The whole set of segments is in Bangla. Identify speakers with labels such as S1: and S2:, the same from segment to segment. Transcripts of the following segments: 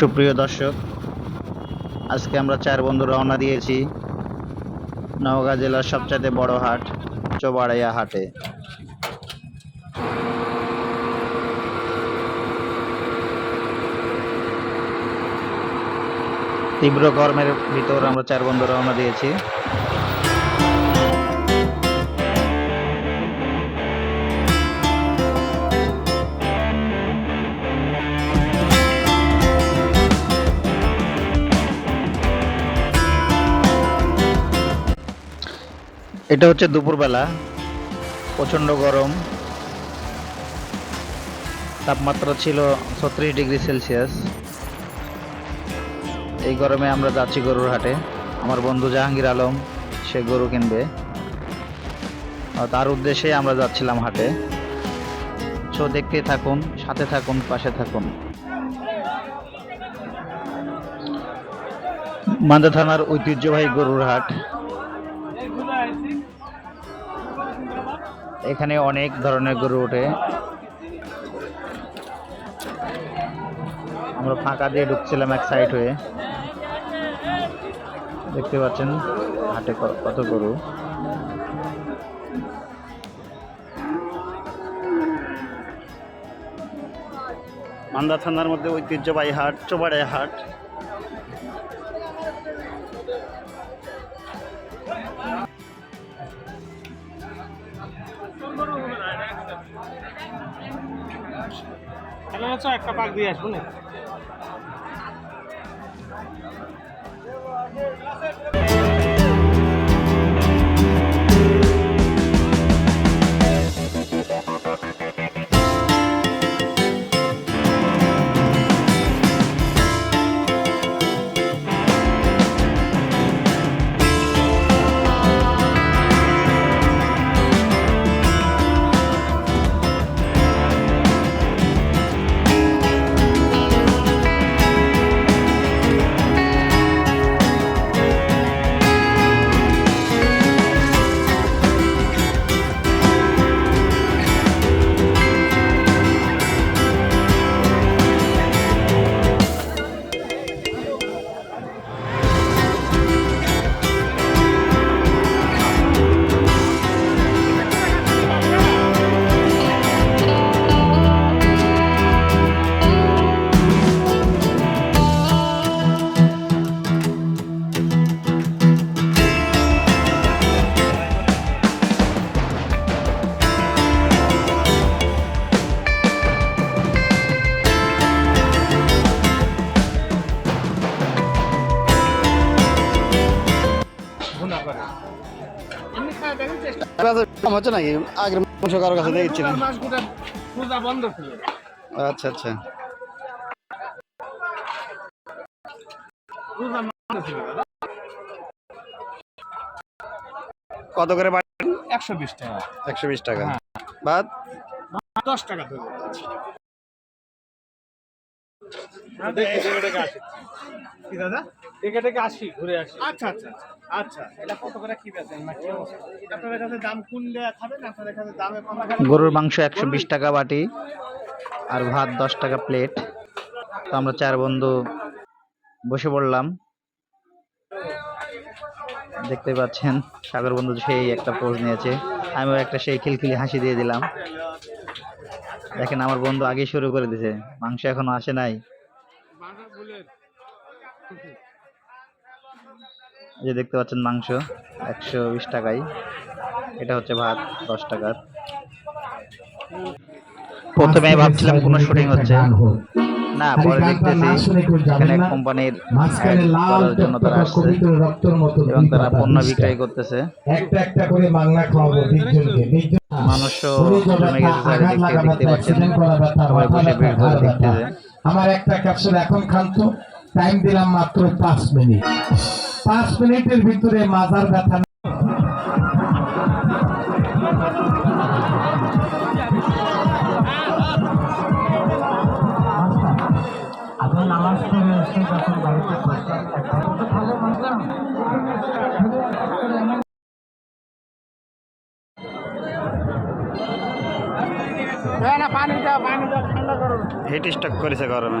S1: সুপ্রিয় দর্শক, আজকে আমরা চার বন্ধু রওনা দিয়েছি নওগাঁ জেলার সবচাইতে বড় হাট, চোবাড়াইয়া হাটে। তীব্র গরমের ভিতর আমরা চার বন্ধু রওনা দিয়েছি। এটা হচ্ছে দুপুরবেলা, প্রচণ্ড গরম। তাপমাত্রা ছিল ছত্রিশ ডিগ্রি সেলসিয়াস। এই গরমে আমরা যাচ্ছি গরুর হাটে। আমার বন্ধু জাহাঙ্গীর আলম, সে গরু কিনবে। তার উদ্দেশ্যে আমরা যাচ্ছিলাম হাটে। সো দেখতে থাকুন, সাথে থাকুন, পাশে থাকুন। মান্দা থানার ঐতিহ্যবাহী গরুর হাট। এখানে অনেক ধরনের গরু ওঠে। আমরা ফাঁকা দিয়ে ঢুকছিলাম এক সাইড হয়ে। দেখতে পাচ্ছেন, হাটে কত গরু। মান্দা থানার মধ্যে ঐতিহ্যবাহী হাট চোবাড়ায় হাট।
S2: তাহলে হচ্ছে একটা পাক দিয়ে আসব না
S1: হচ্ছে নাকি? আগের মাংস কারোর কাছে দেখছিলাম
S2: মাছ গোটা পূজা বন্ধ ছিল।
S1: আচ্ছা আচ্ছা।
S2: পূজা বন্ধ ছিল।
S1: কত করে বাড়ি?
S2: একশো বিশ টাকা।
S1: একশো বিশ টাকা।
S2: হ্যাঁ।
S1: বাদ?
S2: দশ টাকা দাদা? আসি ঘুরে আসি। আচ্ছা আচ্ছা আচ্ছা। আচ্ছা এটা কত করে কি বেচেন? না আপনাদের কাছে দাম কুনলে খাবেন, আপনাদের কাছে দামে কম
S1: গরুর মাংস একশো বিশ টাকা বাটি আর ভাত দশ টাকা প্লেট। তো আমরা চার বন্ধু বসে পড়লাম। দেখতে পাচ্ছেন, সাগর বন্ধু সেই একটা পোজ নিয়েছে। আমিও একটা সেই খিলখিলি হাসি দিয়ে দিলাম। দেখেন, আমার বন্ধু আগেই শুরু করে দিয়েছে মাংস এখনও আসে নাই
S2: বাজার বলে
S1: এই যে দেখতে পাচ্ছেন মাংস একশো বিশ টাকায়। এটা হচ্ছে ভাত দশ টাকার। প্রথমে ভাবছিলাম কোনো শুটিং হচ্ছে। না পরে দেখতেছি এখানে কোম্পানির করার জন্য তারা আসছে। এবং তারা পণ্য বিক্রয় করতেছে।
S3: একটা একটা করে বাংলা খাওয়াবো
S1: মানুষও জমে গেছে চারিদিকে দেখতে পাচ্ছেন। সবাই বসে ভিড় করে দেখতেছে।
S3: আমার একটা ক্যাপসুল এখন খান তো টাইম দিলাম মাত্র পাঁচ মিনিট। পাঁচ মিনিটের ভিতরে মাজার ব্যথা
S1: হিট স্ট্রোক করেছে গরমে।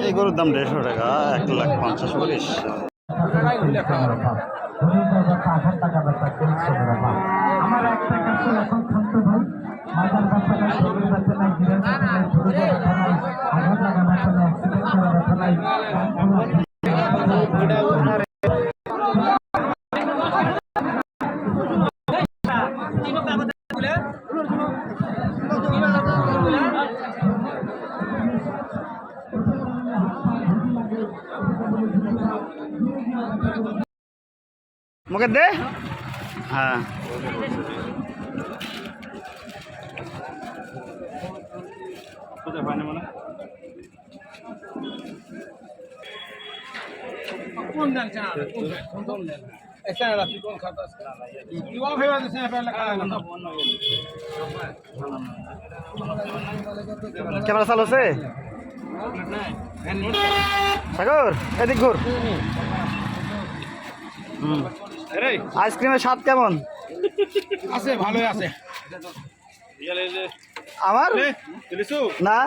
S4: এই গরুর দাম দেড়শো টাকা এক লাখ পঞ্চাশ
S3: নাই
S4: মুখে দে। হ্যাঁ। মানে?
S2: কোন দেন চ্যানেল কোন দেন কোন দেন এই চ্যানেল আপনি কোন খাতা আছে? কি ওয়া ভেবা দিছেন খাতা
S4: ক্যামেরা চালু আছে? সাগর এদিক ঘুর। হুম। আইসক্রিমের স্বাদ কেমন?
S2: আছে ভালোই আছে।
S4: আমার? না?